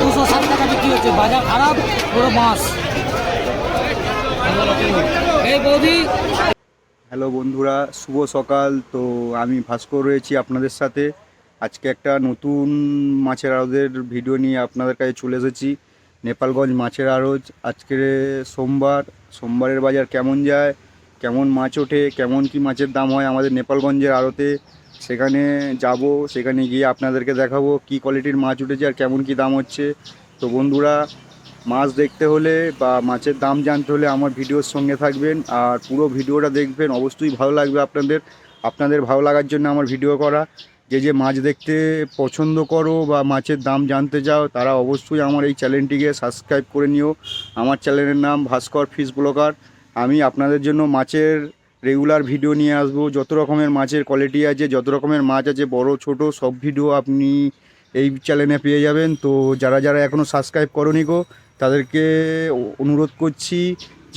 দুশো ষাট টাকা বিক্রি হচ্ছে। বাজার খারাপ, পুরো মাছ এই বৌদি। হ্যালো বন্ধুরা, শুভ সকাল। তো আমি ভাস্কর রয়েছি আপনাদের সাথে। আজকে একটা নতুন মাছের আড়তের ভিডিও নিয়ে আপনাদের কাছে চলে এসেছি। নেপালগঞ্জ মাছের আড়ত। আজকে সোমবার। সোমবারের বাজার কেমন যায়? কেমন মাছ ওঠে? কেমন কি মাছের দাম হয় আমাদের নেপালগঞ্জের আড়তে? সেখানে যাব, সেখানে গিয়ে আপনাদেরকে দেখাবো কি কোয়ালিটির মাছ উঠেছে আর কেমন কি দাম হচ্ছে। তো বন্ধুরা, মাছ দেখতে হলে বা মাছের দাম জানতে হলে আমার ভিডিওর সঙ্গে থাকবেন আর পুরো ভিডিওটা দেখবেন। অবশ্যই ভালো লাগবে আপনাদের। আপনাদের ভালো লাগার জন্য আমার ভিডিও করা। যে যে মাছ দেখতে পছন্দ করো বা মাছের দাম জানতে চাও, তারা অবশ্যই আমার এই চ্যানেলটিকে সাবস্ক্রাইব করে নিও। আমার চ্যানেলের নাম ভাস্কর ফিশ ব্লগার আমি আপনাদের জন্য মাছের রেগুলার ভিডিও নিয়ে আসব। যত রকমের মাছের কোয়ালিটি আছে, যত রকমের মাছ আছে, বড়, ছোট, সব ভিডিও আপনি এই চ্যানেলে পেয়ে যাবেন। তো যারা যারা এখনও সাবস্ক্রাইব করনি গো, তাদেরকে অনুরোধ করছি,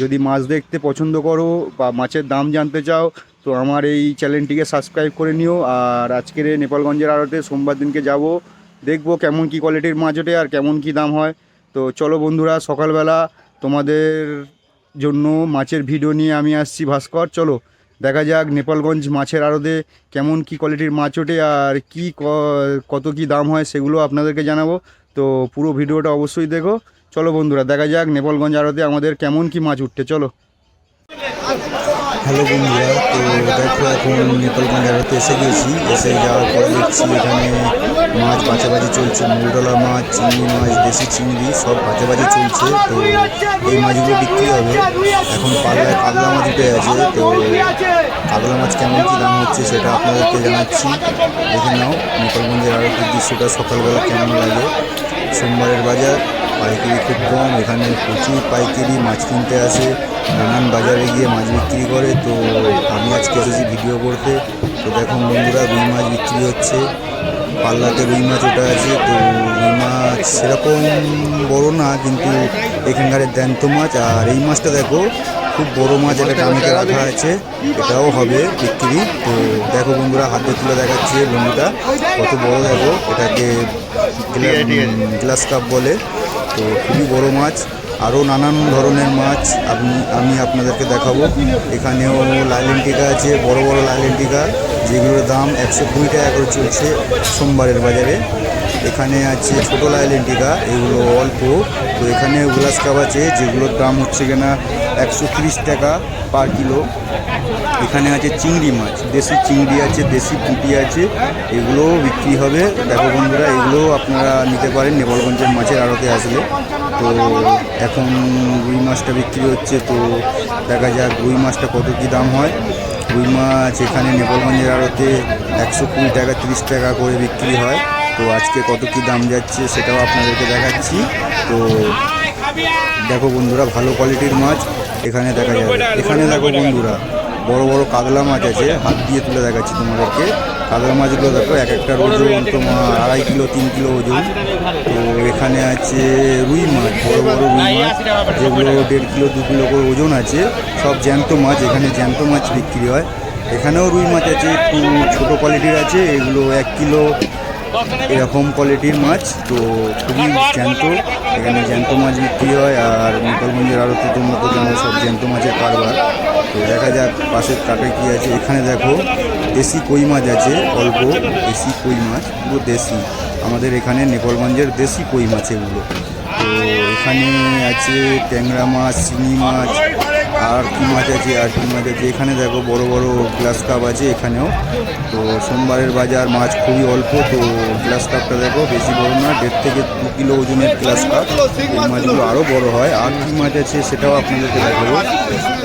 যদি মাছ দেখতে পছন্দ করো বা মাছের দাম জানতে চাও, তো আমার এই চ্যানেলটিকে সাবস্ক্রাইব করে নিও। আর আজকের নেপালগঞ্জের আড়তে সোমবার দিনকে যাব, দেখব কেমন কি কোয়ালিটির মাছ ওঠে আর কেমন কি দাম হয়। তো চলো বন্ধুরা, সকালবেলা তোমাদের জন্য মাছের ভিডিও নিয়ে আমি আসছি ভাস্কর। চলো, দেখা যাক নেপালগঞ্জ মাছের আড়তে কেমন কি কোয়ালিটির মাছ ওঠে আর কি কত কি দাম হয় সেগুলো আপনাদেরকে জানাব। তো পুরো ভিডিওটা অবশ্যই দেখো। চলো বন্ধুরা, দেখা যাক নেপালগঞ্জ আড়তে আমাদের কেমন কি মাছ উঠতে চলো। হ্যালো বন্ধুরা, তো দেখো এখন নেপালগঞ্জ আড়তে এসে গেছি। এসে যাওয়ার পরে দেখছি এখানে মাছ বাছাবাছি চলছে। মৌডলা মাছ, চিংড়ি মাছ, দেশি চিংড়ি সব বাছাবাছি চলছে। তো এই মাছগুলো বিক্রি হবে। এখন পাল্লায় কাতলা মাছ উঠে আছে। তো কাতলা মাছ কেমন কী দাম হচ্ছে সেটা আপনাদেরকে জানাচ্ছি। দেখে নাও, নেপালগঞ্জের আড়তের দৃশ্যটা সকালবেলা কেমন লাগে। সোমবারের বাজার, পাইকারি খুব কম, এখানে প্রচুর পাইকারি মাছ কিনতে আসে, নানান বাজারে গিয়ে মাছ বিক্রি করে। তো আমি আজকে এসেছি ভিডিও করতে। তো দেখুন বন্ধুরা, রুই মাছ বিক্রি হচ্ছে। পাল্লাতে রুই মাছ ওটা আছে। তো রুই মাছ সেরকম বড় না, কিন্তু এখানকারের জ্যান্ত মাছ। আর এই মাছটা দেখো, খুব বড় মাছ এটা টানিতে রাখা আছে। এটাও হবে বিক্রি। তো দেখো বন্ধুরা, হাতে তুলে দেখাচ্ছে বন্ধুটা কত বড় দেখো। এটাকে গ্লাস কাপ বলে। তো খুবই বড় মাছ। আরও নানান ধরনের মাছ আপনি আমি আপনাদেরকে দেখাবো। এখানেও লাইলেন টিকা আছে বড় বড় লাইলেন টিকা যেগুলোর দাম একশো কুড়ি টাকা করে চলছে সোমবারের বাজারে। এখানে আছে ছোটো লাইলেন টিকা এগুলো অল্প। তো এখানে গ্লাস কাপ আছে যেগুলোর দাম হচ্ছে কিনা একশো তিরিশ টাকা পার কিলো। এখানে আছে চিংড়ি মাছ। দেশি চিংড়ি আছে, দেশি পুঁটি আছে, এগুলোও বিক্রি হবে। দেখো বন্ধুরা এগুলো আপনারা নিতে পারেন নেপালগঞ্জের মাছের আড়তে আসলে। তো এখন রুই মাছটা বিক্রি হচ্ছে, তো দেখা যাক রুই মাছটা কত কী দাম হয়। রুই মাছ এখানে নেপালগঞ্জের আড়তে একশো কুড়ি টাকা, তিরিশ টাকা করে বিক্রি হয়। তো আজকে কত কী দাম যাচ্ছে সেটাও আপনাদেরকে দেখাচ্ছি। তো দেখো বন্ধুরা, ভালো কোয়ালিটির মাছ। এখানে দেখা যাবে। এখানে দেখো বন্ধুরা বড় বড় কাতলা মাছ আছে, হাত দিয়ে তুলে দেখাচ্ছি তোমাদেরকে। কাতলা মাছগুলো দেখো, এক একটা ওজন তোমার আড়াই কিলো, তিন কিলো ওজন। তো এখানে আছে রুই মাছ, বড় বড় রুই মাছ, যেগুলো দেড় কিলো, দু কিলো করে ওজন আছে। সব জ্যান্ত মাছ, এখানে জ্যান্ত মাছ বিক্রি হয়। এখানেও রুই মাছ আছে, একটু ছোটো কোয়ালিটির আছে, এগুলো এক কিলো এরকম কোয়ালিটির মাছ, তো খুবই জ্যান্ত। এখানে জ্যান্ত মাছ বিক্রি হয়, আর নেপালগঞ্জের আড়তে তোমরা তো জানো, সব জ্যান্ত মাছের কারবার। তো দেখা যাক পাশের কাটে কী আছে। এখানে দেখো, দেশি কই মাছ আছে, অল্প দেশি কই মাছ, পুরো দেশি। আমাদের এখানে নেপালগঞ্জের দেশি কই মাছ এগুলো। তো এখানে আছে ট্যাংরা মাছ, চিংড়ি মাছ আর কি মাছ আছে, আর কি মাছ আছে? এখানে দেখো বড় বড় গ্লাস কাপ আছে এখানেও। তো সোমবারের বাজার মাছ খুবই অল্প, তো গ্লাস কাপটা দেখো বেশি বড় না, দেড় থেকে দু কিলো ওজনের গ্লাস কাপ এই মাছগুলো আরও বড় হয়। আর কি মাছ আছে সেটাও আপনাদেরকে দেখাবো।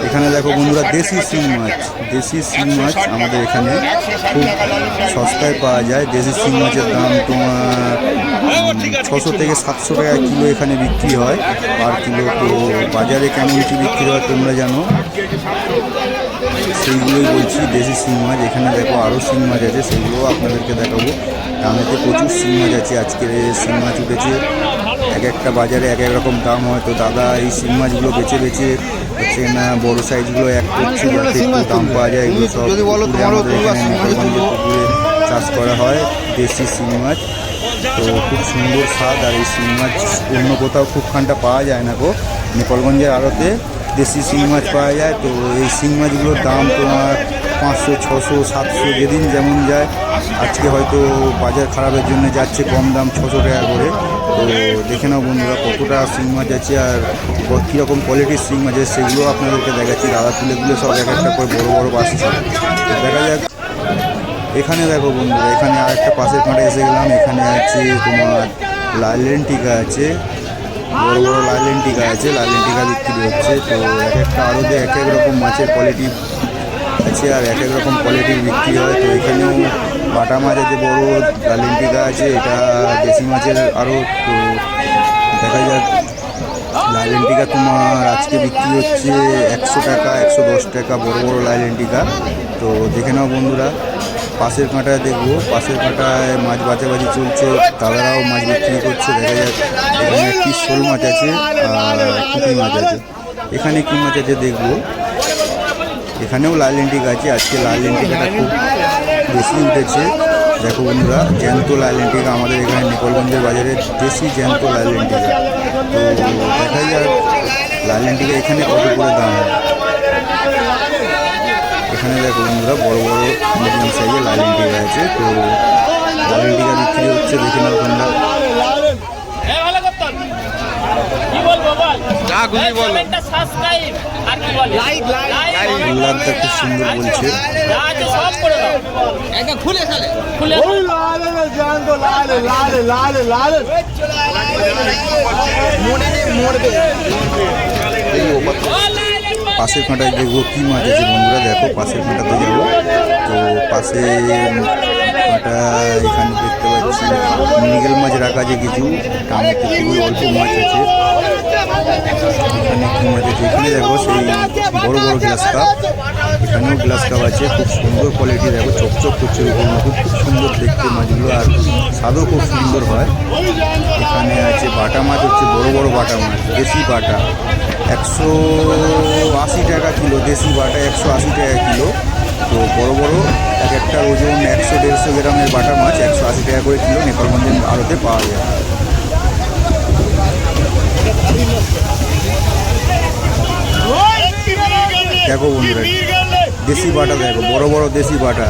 এখানে দেখো বন্ধুরা, দেশি শিং মাছ। দেশি শিং মাছ আমাদের এখানে খুব সস্তায় পাওয়া যায়। দেশি শিং মাছের দাম তোমার ছশো থেকে সাতশো টাকা কিলো এখানে বিক্রি হয়। Per kilo. তো বাজারে কেমন কি বিক্রি হয় তোমরা জানো? সেইগুলোই বলছি দেশি শিং মাছ এখানে দেখো আরও শিং মাছ আছে সেগুলোও আপনাদেরকে দেখাবো। দামেতে প্রচুর শিং মাছ আছে আজকের শিং মাছ উঠেছে। এক একটা বাজারে এক এক রকম দাম হয় তো দাদা এই শিং মাছগুলো বেছে বেছে হচ্ছে না বড় সাইজগুলো এক করছে যাতে একটু দাম পাওয়া যায় এগুলো সব পুকুরে চাষ করা হয় দেশি শিং মাছ। তো খুব সুন্দর স্বাদ আর এই শিং মাছ অন্য কোথাও খুব খানটা পাওয়া যায় না গো নেপালগঞ্জের আড়তে। দেশি শিং মাছ পাওয়া যায়। তো এই শিং মাছগুলোর দাম তোমার পাঁচশো, ছশো, সাতশো যেদিন যেমন যায়। আজকে হয়তো বাজার খারাপের জন্য যাচ্ছে কম দাম, ছশো টাকা করে। তো দেখে নাও বন্ধুরা কতটা শিং মাছ আছে আর কীরকম কোয়ালিটির শিং মাছ আছে সেগুলো আপনাদেরকে দেখাচ্ছি। দাদা তুলে তুলে সব এক একটা করে বড়ো বড়ো বাসছে দেখা যাক। এখানে দেখো বন্ধুরা, এখানে আর একটা পাশের কাঁটে এসে গেলাম। এখানে আছে তোমার লাইলেন টিকা আছে। বড় বড় লাইলেন টিকা আছে। লাইলেন টিকা বিক্রি হচ্ছে। তো এক একটা আড়তে এক এক রকম মাছের কোয়ালিটি আছে আর এক এক রকম কোয়ালিটির বিক্রি হয়। তো এখানেও বাটা মাছ আছে, বড় লাইলেন টিকা আছে, এটা দেশি মাছের আরও তো দেখা যাক লাইলেন টিকা তোমার আজকে বিক্রি হচ্ছে একশো টাকা, একশো দশ টাকা, বড় বড় লাইলেন টিকা তো দেখে নাও বন্ধুরা। পাশের কাঁটায় দেখব, পাশের কাঁটায় মাছ বাছাবাছি চলছে দাদারাও মাছ বিক্রি করছে, দেখা যাচ্ছে এখানে কি শোল মাছ আছে আর পুঁটি মাছ আছে। এখানে কি মাছ আছে দেখব। এখানেও লাইলেন টিকা আছে, আজকে লাইলেন টিকাটা খুব বেশি উঠেছে। দেখো বন্ধুরা, জ্যান্ত লাইলেন টিকা আমাদের এখানে নেপালগঞ্জের বাজারে দেশি জ্যান্ত লাইলেন টিকা তো দেখা যাক লাইলেন টিকা এখানে কত করে দাম? হয় এখানে দেখো বন্ধুরা বড় বড় মিডিয়াম সাইজের লাইলেন টিকা আছে। তো লাইলেন টিকা বিক্রি হচ্ছে দেখে নাও তোমরা। খুব সুন্দর বলছে। যা আছে পাশের কাঁটায় দেখব কী মাছ আছে বন্ধুরা, দেখো পাশের কাঁটাতে যাব। তো পাশে কাঁটা এখানে দেখতে পাচ্ছি, মৃগেল মাছ রাখা আছে কিছু। তার খুবই অল্প মাছ আছে। এখানে কী মাছ আছে? এখানে দেখো সেই বড় বড় গ্লাস কাপ এখানেও গ্লাস কাপ আছে। খুব সুন্দর কোয়ালিটি দেখো চকচক করছে উপর মতো খুব সুন্দর দেখতে মাছগুলো, আর স্বাদও খুব সুন্দর হয়। এখানে আছে বাটা মাছ হচ্ছে, বড় বড় বাটা মাছ, দেশি বাটা। একশো আশি টাকা কিলো, দেশি বাটা একশো আশি টাকা কিলো। তো বড় বড়, এক একটা ওজন একশো, দেড়শো গ্রামের বাটা মাছ একশো আশি টাকা করে কিলো নেপালগঞ্জের আড়তে পাওয়া যায়। দেখো বন্ধুরা, দেশি বাটা দেখো, বড় বড় দেশি বাটা।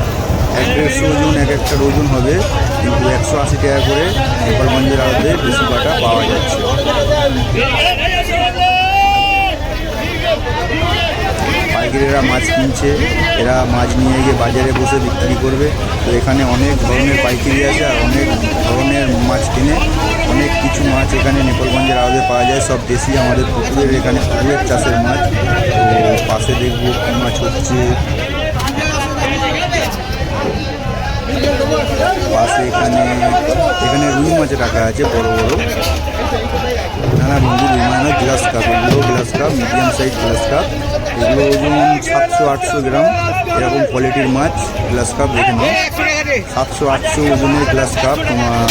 এক দেড়শো ওজন, এক একটার ওজন হবে, কিন্তু একশো আশি টাকা করে নেপালগঞ্জের আড়তে দেশি বাটা পাওয়া যাচ্ছে। পাইকারিরা মাছ কিনছে, এরা মাছ নিয়ে গিয়ে বাজারে বসে বিক্রি করবে। তো এখানে অনেক ধরনের পাইকারি আছে আর অনেক ধরনের মাছ কিনে অনেক কিছু মাছ এখানে নেপালগঞ্জের আওয়াজে পাওয়া যায়। সব দেশি আমাদের পুকুরের এখানে পুকুরের চাষের মাছ। তো পাশে দেখব কী মাছ হচ্ছে। পাশে এখানে এখানে রুই মাছ রাখা আছে বড় বড়। নানা বন্ধু রুই মাছ glass cup glass cup medium size glass cup এগুলো ওজন সাতশো আটশো গ্রাম। এরকম কোয়ালিটির মাছ গ্লাস কাপ দেখে নাও। সাতশো আটশো ওজনের গ্লাস কাপ তোমার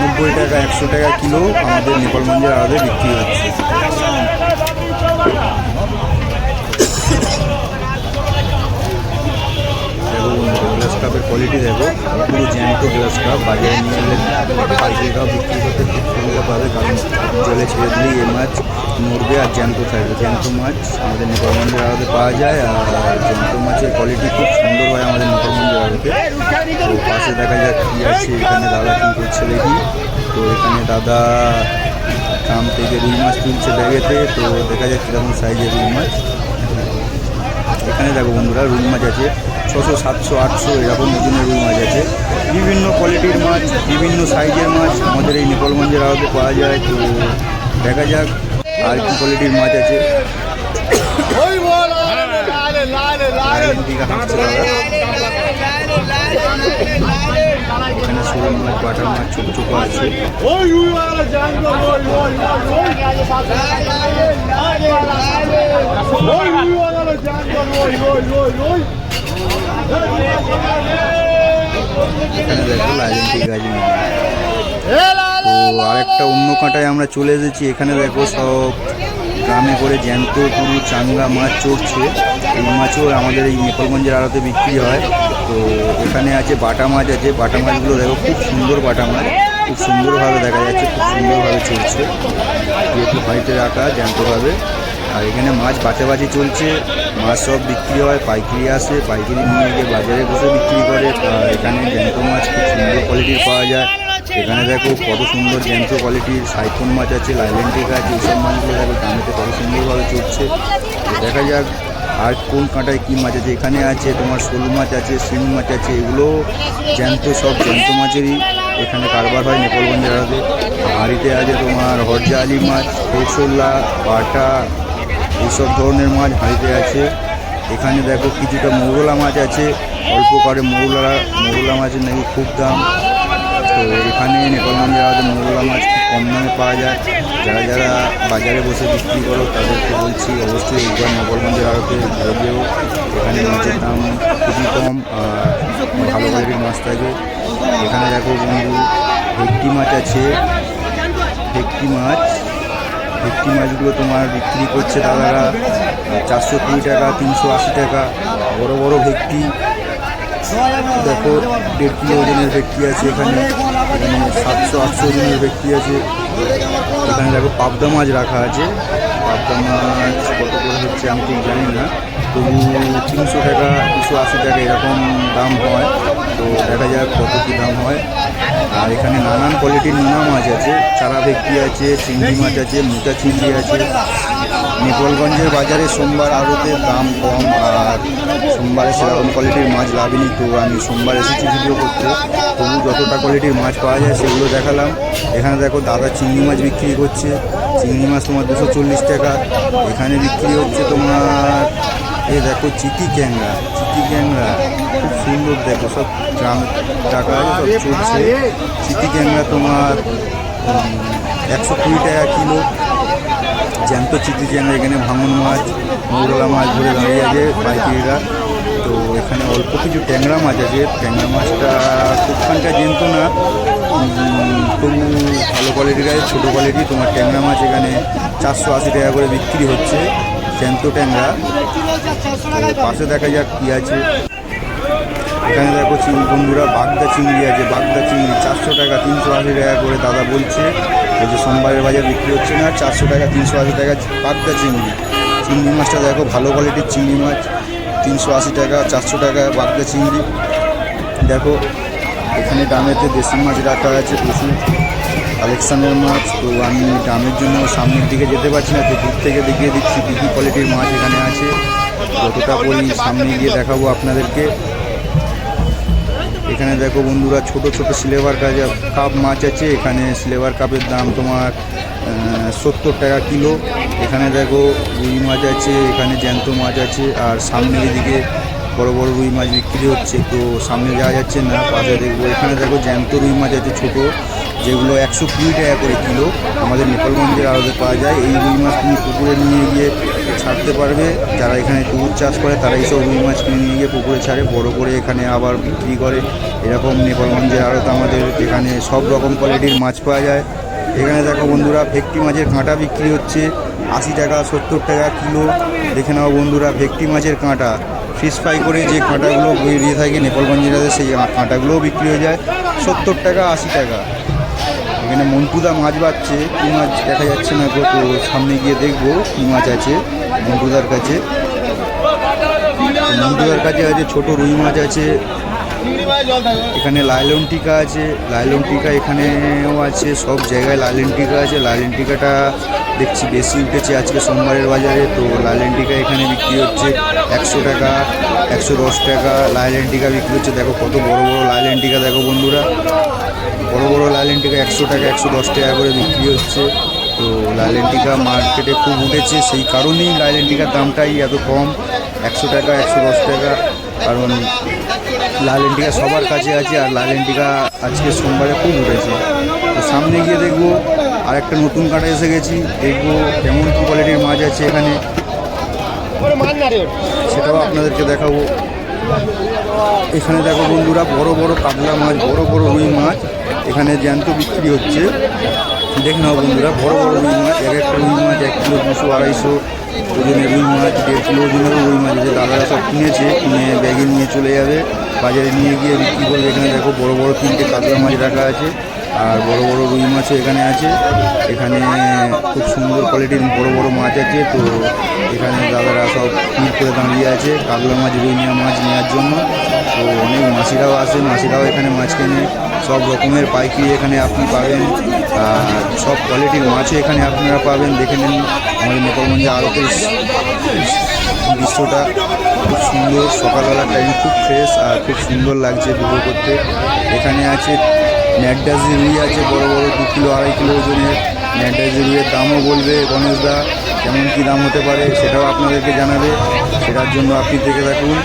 নব্বই টাকা, একশো টাকা কিলো আমাদের নেপালগঞ্জের আলাদা বিক্রি হচ্ছে দেখো কাপের কোয়ালিটি দেখো। পুরো জ্যান্ত গ্লাস কাপ বাজারে নিয়ে এলে পাইকারিরাও বিক্রি করতে খুব সুবিধা পাবে, কারণ জলে ছেড়ে দিলেই এই মাছ মরবে আর জ্যান্ত থাকবে। জ্যান্ত মাছ আমাদের নেপালগঞ্জের আড়তে পাওয়া যায়, আর জ্যান্ত মাছের কোয়ালিটি খুব সুন্দর হয় আমাদের নেপালগঞ্জের আড়তে। তো পাশে দেখা যাক কী আছে, এখানে দাদা কী করছে দেখি। তো এখানে দাদা কাম থেকে রুই মাছ তুলছে ব্যাগেতে, তো দেখা যাক কীরকম সাইজের রুই মাছ। এখানে দেখো বন্ধুরা, রুই মাছ আছে ছশো, সাতশো, আটশো এরকম ওজনের রুই মাছ আছে। বিভিন্ন কোয়ালিটির মাছ, বিভিন্ন সাইজের মাছ। আমাদের এই নেপালগঞ্জের আড়তে পাওয়া যায়, তো দেখা যাক আর কি কোয়ালিটির মাছ আছে। মাছ আছে। এখানে দেখো লাইলেন্টি গাছ তো আরেকটা অন্য কাঁটায় আমরা চলে এসেছি। এখানে দেখো সব গ্রামে করে জ্যান্ত পুরু চাঙ্গা মাছ চড়ছে। এই মাছও আমাদের এই নেপালগঞ্জের আড়তে বিক্রি হয়। তো এখানে আছে বাটা মাছ আছে। বাটা মাছগুলো দেখো খুব সুন্দর বাটা মাছ। খুব সুন্দরভাবে দেখা যাচ্ছে, খুব সুন্দরভাবে চলছে যেহেতু হাইটে রাখা জ্যান্তভাবে। আর এখানে মাছ বাছাবাছি চলছে। মাছ সব বিক্রি হয়, পাইকারি আসে। পাইকারি নিয়ে গিয়ে বাজারে বসে বিক্রি করে। এখানে জ্যান্ত মাছ খুব সুন্দর কোয়ালিটির পাওয়া যায়। এখানে দেখো কত সুন্দর জ্যান্ত কোয়ালিটির সাইফোন মাছ আছে লাইলেন্টিক আছে, এইসব মাছগুলো দেখো দামেতে কত সুন্দরভাবে চলছে। দেখা যাক আর কোন কাঁটায় কী মাছ আছে। এখানে আছে তোমার শোল মাছ আছে, শিং মাছ আছে, এগুলো জ্যান্ত সব জ্যান্ত মাছেরই। এখানে কারবার হয় নেপালগঞ্জের হাতে হাঁড়িতে আছে তোমার হরজা আলি মাছ, কৌশল্লা, বাটা এইসব ধরনের মাছ হাঁড়িতে আছে। এখানে দেখো কিছুটা মৌরলা মাছ আছে। অল্প করে মৌরলা মৌরলা মাছের নাকি খুব দাম। তো এখানে নেপালগঞ্জের হাতে মৌরলা মাছ খুব কম দামে পাওয়া যায়। যারা যারা বাজারে বসে বিক্রি করো, তাদেরকে বলছি, অবশ্যই একবার নেপালগঞ্জের আড়তে ঘুরে যেও। এখানে মাছের দাম খুবই কম ভালো কোয়ালিটির মাছ থাকে। এখানে দেখো বন্ধু, ভেটকি মাছ আছে। ভেটকি মাছ ভেটকি মাছগুলো তোমার বিক্রি করছে দাদারা, চারশো কুড়ি টাকা, তিনশো আশি টাকা, বড় বড় ভেটকি। দেখো, দেড় কিলো ওজনের ভেটকি আছে এখানে এখানে সাতশো, আটশো ওজনের ভেটকি আছে। এখানে দেখো পাবদা মাছ রাখা আছে। পাবদা মাছ কত করে হচ্ছে আমি ঠিক জানি না। তিনশো টাকা, দুশো আশি টাকা এরকম দাম হয়। তো দেখা যাক কত কী দাম হয়। আর এখানে নানান কোয়ালিটির নোনা মাছ আছে। চারা ভেটকি আছে, চিংড়ি মাছ আছে, মোটা চিংড়ি আছে। নেপালগঞ্জের বাজারে সোমবার আড়তে দাম কম আর সোমবারে সেরকম কোয়ালিটির মাছ লাভিনি। তো আমি সোমবার এসেছি ভিডিও করতে। তবু যতটা কোয়ালিটির মাছ পাওয়া যায় সেগুলো দেখালাম। এখানে দেখো দাদা চিংড়ি মাছ বিক্রি করছে। চিংড়ি মাছ তোমার দুশো টাকা। এখানে বিক্রি হচ্ছে তোমার এই দেখো চিটি ক্যাংরা চিটি ক্যাংরা, খুব সুন্দর দেখো, সব গ্রাম টাকা সব চলছে। চিটি ক্যাংরা তোমার একশো কুড়ি টাকা কিলো। জ্যান্ত চিটি ক্যাংরা, এখানে ভাঙন মাছ মৌরলা মাছ ধরে দাঁড়িয়ে আছে পাইকারিরা। তো এখানে অল্প কিছু ট্যাংরা মাছ আছে। ট্যাংরা মাছটা খুবখানটা জ্যান্ত না তবু ভালো কোয়ালিটির আছে, ছোটো কোয়ালিটি তোমার ট্যাংরা মাছ এখানে চারশো আশি টাকা করে বিক্রি হচ্ছে। জ্যান্ত ট্যাংরা। পাশে দেখা যাক কী আছে। এখানে দেখো চিংড়ি বন্ধুরা বাগদা চিংড়ি আছে। বাগদা চিংড়ি চারশো টাকা, তিনশো আশি টাকা করে দাদা বলছে। ওই যে সোমবারের বাজার বিক্রি হচ্ছে না, চারশো টাকা, তিনশো আশি টাকা বাগদা চিংড়ি। চিংড়ি মাছটা দেখো, ভালো কোয়ালিটির চিংড়ি মাছ। তিনশো আশি টাকা, চারশো টাকা বাগদা চিংড়ি। দেখো, এখানে ডামেতে দেশি মাছ রাখা আছে প্রচুর। কালেকশানের মাছ, তো আমি ডামের জন্য সামনের দিকে যেতে পারছি না তো দূর থেকে দেখিয়ে দিচ্ছি কী কী কোয়ালিটির মাছ এখানে আছে। যতটা পরি সামনে গিয়ে দেখাবো আপনাদেরকে। এখানে দেখো বন্ধুরা, ছোট ছোট সিলেভার কাপ মাছ আছে, এখানে সিলেভার কাপের দাম তোমার সত্তর টাকা কিলো। এখানে দেখো রুই মাছ আছে, এখানে জ্যান্ত মাছ আছে, আর সামনের দিকে বড় বড় রুই মাছ বিক্রি হচ্ছে। তো সামনে যাওয়া যাচ্ছে না, পাশে দেখব। এখানে দেখো জ্যান্ত রুই মাছ আছে ছোটো। যেগুলো একশো কুড়ি টাকা করে কিলো আমাদের নেপালগঞ্জের আড়তে পাওয়া যায়। এই রুই মাছ তুমি পুকুরে নিয়ে গিয়ে ছাড়তে পারবে। যারা এখানে কুকুর চাষ করে তারা এইসব রুই মাছ কিনে নিয়ে গিয়ে পুকুরে ছাড়ে। বড় করে এখানে আবার বিক্রি করে। এরকম নেপালগঞ্জের আড়ত আমাদের এখানে সব রকম কোয়ালিটির মাছ পাওয়া যায়। এখানে দেখো বন্ধুরা, ভেটকি মাছের কাঁটা বিক্রি হচ্ছে। আশি টাকা, সত্তর টাকা কিলো। দেখে নাও বন্ধুরা, ভেটকি মাছের কাঁটা। ফিশ ফ্রাই করে যে কাঁটাগুলো বেরিয়ে থাকে নেপালগঞ্জের সেই কাঁটাগুলোও বিক্রি হয়ে যায়। সত্তর টাকা, আশি টাকা। এখানে মন্টুদা মাছ বাচ্ছে কী মাছ দেখা যাচ্ছে না তো সামনে গিয়ে দেখব কী মাছ আছে মন্টুদার কাছে। মন্টুদার কাছে আছে ছোট রুই মাছ আছে। এখানে লাইলন টিকা আছে, লাইলন টিকা এখানেও আছে, সব জায়গায় লাইলন টিকা আছে। লাইলন টিকাটা দেখছি বেশি উঠেছে আজকে সোমবারের বাজারে, তো লাইলন টিকা এখানে বিক্রি হচ্ছে একশো টাকা, একশো দশ টাকা। লাইলন টিকা বিক্রি হচ্ছে, দেখো কত বড় বড় লাইলন টিকা, দেখো বন্ধুরা। বড় বড় লাইলেন টিকা একশো টাকা, একশো দশ টাকা করে বিক্রি হচ্ছে। তো লাইলেন টিকা মার্কেটে খুব উঠেছে, সেই কারণেই লাইলেন টিকার দামটাই এত কম। একশো টাকা, একশো দশ টাকা, কারণ লাইলেন টিকা সবার কাছে আছে আর লাইলেন টিকা আজকে সোমবারে খুব উঠেছে। তো সামনে গিয়ে দেখব আর একটা নতুন কাটা এসে গেছি, দেখব কেমন কী কোয়ালিটির মাছ আছে এখানে। সেটাও আপনাদেরকে দেখাবো। এখানে দেখো বন্ধুরা, বড় বড় কাতলা মাছ, বড় বড় রুই মাছ। এখানে জ্যান্ত বিক্রি হচ্ছে। দেখে নাও বন্ধুরা, বড় বড় রুই মাছ, এক একটা রুই মাছ এক কিলো, দুশো, আড়াইশো ওজনের রুই মাছ, দেড় কিলো ওজনেরও রুই মাছ যে দাদারা সব কিনেছে, কিনে ব্যাগে নিয়ে চলে যাবে। বাজারে নিয়ে গিয়ে বিক্রি করবে। এখানে দেখো বড় বড় তিনটে কাতলা মাছ রাখা আছে, আর বড় বড় রুই মাছও এখানে আছে। এখানে খুব সুন্দর কোয়ালিটির বড় বড় মাছ আছে, তো এখানে দাদারা সব ভিড় করে দাঁড়িয়ে আছে, কাতলা মাছ, রুই মাছ নেওয়ার জন্য। তো অনেক মাসিরাও আসে, মাসিরাও এখানে মাছ কেনে। সব রকমের পাইকারি এখানে আপনি পাবেন। সব কোয়ালিটির মাছও এখানে আপনারা পাবেন। দেখে নিন, আমাদের নেপালগঞ্জে আরতের দৃশ্যটা খুব সুন্দর। সকালবেলার টাইম খুব ফ্রেশ আর খুব সুন্দর লাগছে ভিডিও করতে। এখানে আছে ন্যাকডাজি রুই আছে, বড় বড় দু কিলো, আড়াই কিলো ওজনের। ন্যাকডাজি রুইয়ের দামও বলবে গণেশদা কেমন কী দাম হতে পারে সেটাও আপনাদেরকে জানাবে। সেটার জন্য আপনি দেখে থাকুন।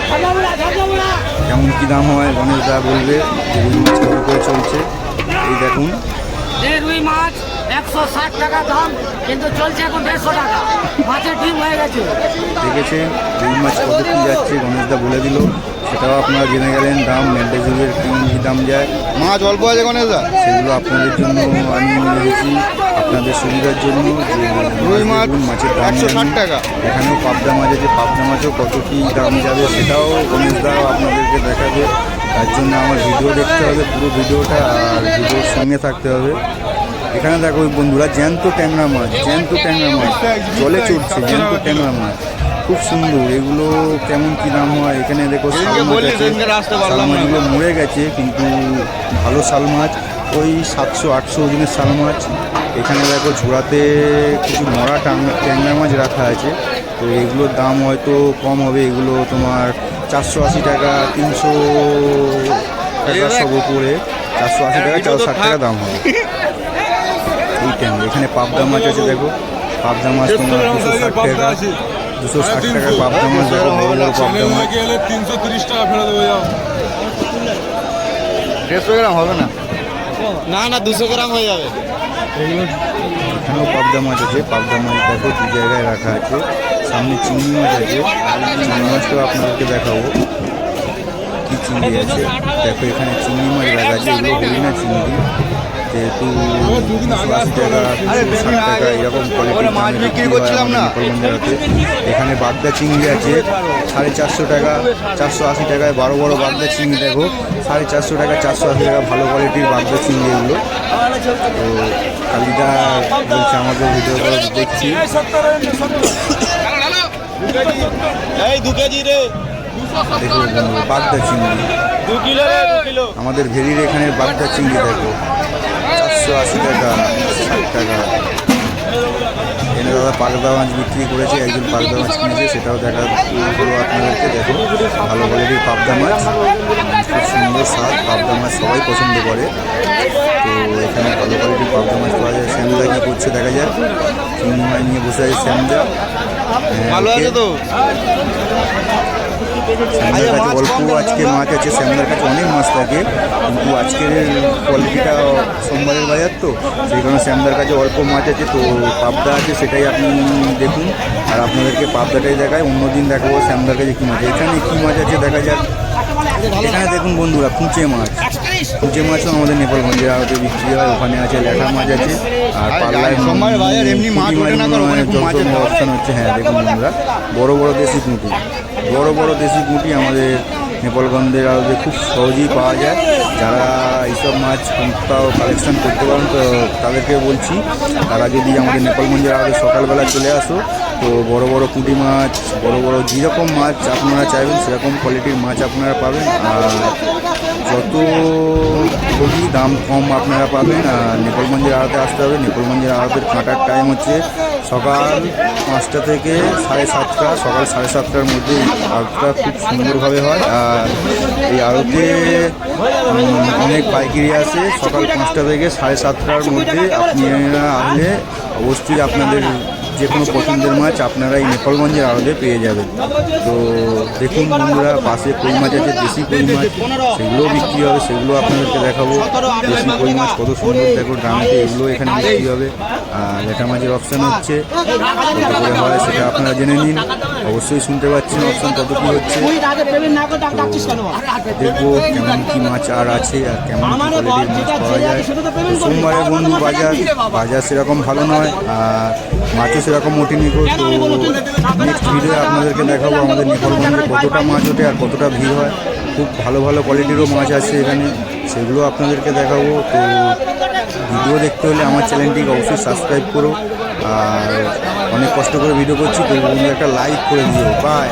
কেমন কী দাম হয় গণেশদা বলবে যে রুই মাছ কত করে চলছে এই দেখুন। রুই মাছ একশো ষাট টাকা দাম কিন্তু চলছে এখন দেড়শো টাকা। মাছের ডিম হয়ে গেছে। দেখেছেন রুই মাছ কত কি যাচ্ছে গণেশদা বলে দিল। সেটাও আপনারা জেনে গেলেন দাম ন্যাকডাজির কেমন কী দাম যায়। মাছ অল্প আছে গণেশদা সেগুলো আপনাদের জন্য আমি এসেছি আপনাদের সুবিধার জন্য রুই মাছ মাছের দাম 160 জানুন। টাকা। এখানেও পাবদা মাছ আছে পাবদা মাছও কত কী দাম যাবে সেটাও গণেশদাও আপনাদেরকে দেখাবে। তার জন্য আমার ভিডিও দেখতে হবে পুরো ভিডিওটা আর ভিডিওর সঙ্গে থাকতে হবে। এখানে দেখো বন্ধুরা জ্যান্ত ট্যাংরা মাছ জ্যান্ত ট্যাংরা মাছ। জলে চড়ছে জ্যান্ত ট্যাংরা মাছ। খুব সুন্দর। এগুলো কেমন কি দাম হয় এখানে দেখো শাল মাছগুলো মরে গেছে কিন্তু ভালো শাল মাছ। ওই সাতশো আটশো ওজনের শাল মাছ। এখানে দেখো ঝোড়াতে কিছু মরা ট্যাংরা মাছ রাখা আছে। তো এগুলোর দাম হয়তো কম হবে। এগুলো তোমার চারশো আশি টাকা তিনশো টাকা সব উপরে। চারশো আশি টাকা চারশো ষাট টাকা দাম হবে। এই ট্যাংরা এখানে পাবদা মাছ আছে দেখো। পাবদা মাছ তোমার দুশো ষাট টাকা। দুশো ষাট টাকা পাবদা মাছ দেখো বড় বড় পাবদা মাছ তিনশো তিরিশ টাকা ফেরত দেবো যাও। দেড়শো গ্রাম হবে না? না না দুশো গ্রাম হয়ে যাবে। এখানেও পাবদা মাছ আছে পাবদা মাছ দেখো দু জায়গায় রাখা আছে। সামনে চিংড়ি মাছ আছে। চিংড়ি মাছটাও আপনাদেরকে দেখাবো। কি চিংড়ি আছে? দেখো এখানে চিংড়ি মাছ রাখা আছে। এগুলো হরিণা চিংড়ি। যেহেতু আশি টাকা ষাট টাকা এরকম কোয়ালিটির মাছ বিক্রি বিক্রি করছিলাম না। এখানে বাগদা চিংড়ি আছে সাড়ে চারশো টাকা চারশো আশি টাকায় বড় বড় বাগদা চিংড়ি দেখো সাড়ে চারশো টাকা চারশো আশি টাকা ভালো কোয়ালিটির বাগদা চিংড়ি এগুলো তো কালিদা বলছে আমাদের ভিডিও করে দেখছি। বাগদা চিংড়ি। আমাদের ভেরির এখানে বাগদা চিংড়ি দেখো। চারশো আশি টাকা ষাট টাকা। এনে দাদা পাগদা মাছ বিক্রি করেছে একজন পাগদা মাছ কিনেছে সেটাও দেখা হলো আপনাদেরকে দেখো ভালো কোয়ালিটির পাবদা মাছ খুব সুন্দর স্বাদ পাবদা মাছ সবাই পছন্দ করে। তো এখানে ভালো কোয়ালিটির পাবদা মাছ পাওয়া যায় শ্যামদা কী করছে দেখা যাক চিংড়ি মাছ নিয়ে বসে আছে শ্যামদা। ভালো আছে তো? শ্যামদার কাছে অল্প আজকে মাছ আছে শ্যামদার কাছে অনেক মাছ থাকে। কিন্তু আজকের কোয়ালিটিটা সোমবারের বাজার তো সেই কারণে শ্যামদার কাছে অল্প মাছ আছে তো পাবদা আছে সেটাই আপনি দেখুন। আর আপনাদেরকে পাবদাটাই দেখায় অন্যদিন দেখাবো শ্যামদার কাছে কী মাছ এখানে কী মাছ আছে দেখা যাক। এখানে দেখুন বন্ধুরা কুঁচে মাছ। কুঁচে মাছও আমাদের নেপালগঞ্জের আড়তে বিক্রি হয় ওখানে আছে ল্যাঠা মাছ আছে আর পাল্লায় সোমবার বাজার এমনি মাছ ওঠে না কারণ ওখানে খুব মাছ যত অপশান হচ্ছে হ্যাঁ দেখুন বন্ধুরা বড় বড় দেশি পুঁটি বড় বড় দেশি পুঁটি আমাদের নেপালগঞ্জের আড়তে খুব সহজেই পাওয়া যায়। যারা এইসব মাছ কোথাও কালেকশন করতে পারেন তো তাদেরকে বলছি তারা যদি আমাদের নেপালগঞ্জের আড়তে সকালবেলা চলে আসো তো বড় বড় পুঁটি মাছ বড় বড় যেরকম মাছ আপনারা চাইবেন সেরকম কোয়ালিটির মাছ আপনারা পাবেন আর যত খুবই দাম কম আপনারা পাবেন আর নেপালগঞ্জের আড়তে আসতে হবে। নেপালগঞ্জের আড়তের কাঁটার টাইম হচ্ছে সকাল পাঁচটা থেকে সাড়ে সাতটা, সকাল সাড়ে সাতটার মধ্যে আড়তটা খুব সুন্দরভাবে হয়। আর এই আড়তে অনেক পাইকারি আসে। সকাল পাঁচটা থেকে সাড়ে সাতটার মধ্যে আপনি আসলে অবশ্যই আপনাদের যে কোনো পছন্দের মাছ আপনারা এই নেপালগঞ্জের আড়তে পেয়ে যাবেন। তো দেখুন বন্ধুরা, পাশে কই মাছ আছে, দেশি কই মাছ, সেগুলোও বিক্রি হবে, সেগুলো আপনাদেরকে দেখাবো। দেশি কই মাছ কত সুন্দর, দেখো ড্রামেতে এগুলো এখানে বিক্রি হবে। আর লেটা মাছের অপশান হচ্ছে হয় সেটা আপনারা জেনে নিন। অবশ্যই শুনতে পাচ্ছেন অপশান কত কী হচ্ছে। দেখব কেমন কি মাছ আর আছে আর কেমন কোয়ালিটির মাছ পাওয়া যায়। সোমবারে বন্ধু বাজার বাজার সেরকম ভালো নয়। আর মাছও সেরকম ওঠেনি নিকো তো নেক্সট ভিডিও আপনাদেরকে দেখাবো আমাদের নেপালগঞ্জে কতটা মাছ ওঠে আর কতটা ভিড় হয়। খুব ভালো ভালো কোয়ালিটিরও মাছ আছে এখানে, সেগুলো আপনাদেরকে দেখাবো। তো ভিডিও দেখতে হলে আমার চ্যানেলটিকে অবশ্যই সাবস্ক্রাইব করো। আর অনেক কষ্ট করে ভিডিও করছি তো একটা লাইক করে দিও। বাই